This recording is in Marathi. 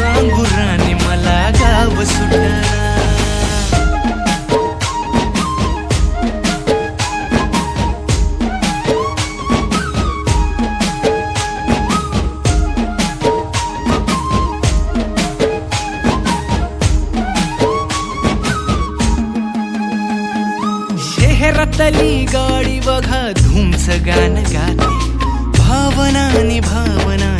सांगू राणी मला गाव सुटना शहरातली गाडी बघा धुमच गाण गाते. भावनानी भावनांशी तोडली